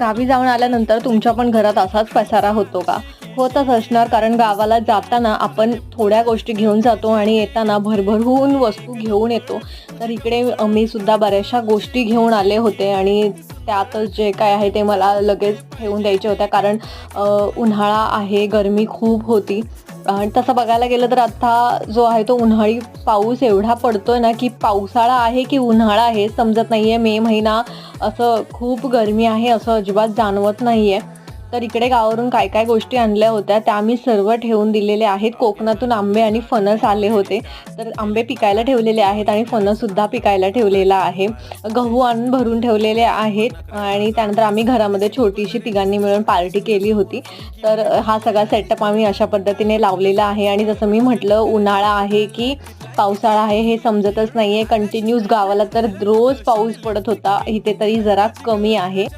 गावी जाऊन आल्यानंतर तुमच्या पण घरात असाच पसारा होतो का? होतच असणार कारण गावाला जाताना आपण थोड्या गोष्टी घेऊन जातो आणि येताना भरभरून वस्तू घेऊन येतो. तर इकडे मी सुद्धा बऱ्याचशा गोष्टी घेऊन आले होते आणि त्यातच जे काय आहे ते मला लगेच ठेवून द्यायच्या होत्या कारण उन्हाळा आहे गरमी खूप होती. आणि तसं बघायला गेलं तर आता जो आहे तो उन्हाळी पाऊस एवढा पडतोय ना की पावसाळा आहे की उन्हाळा आहे समजत नाही आहे मे महिना असं खूप गरमी आहे असं अजिबात जाणवत नाही आहे तर इकडे गावावरून काय काय गोष्टी आणल्या होत्या त्या आम्ही सर्व ठेवून दिलेले आहेत. कोकणातून आंबे आणि फणस आले होते. तर आंबे पिकायला ठेवलेले आहेत आणि फणससुद्धा पिकायला ठेवलेला आहे. गहू आणून भरून ठेवलेले आहेत आणि त्यानंतर आम्ही घरामध्ये छोटीशी तिघांनी मिळून पार्टी केली होती. तर हा सगळा सेटअप आम्ही अशा पद्धतीने लावलेला आहे आणि जसं मी म्हटलं उन्हाळा आहे की पावसाळा आहे हे समजतच नाही आहे कंटिन्यूस गावाला तर रोज पाऊस पडत होता. इथे तरी जरा कमी आहे.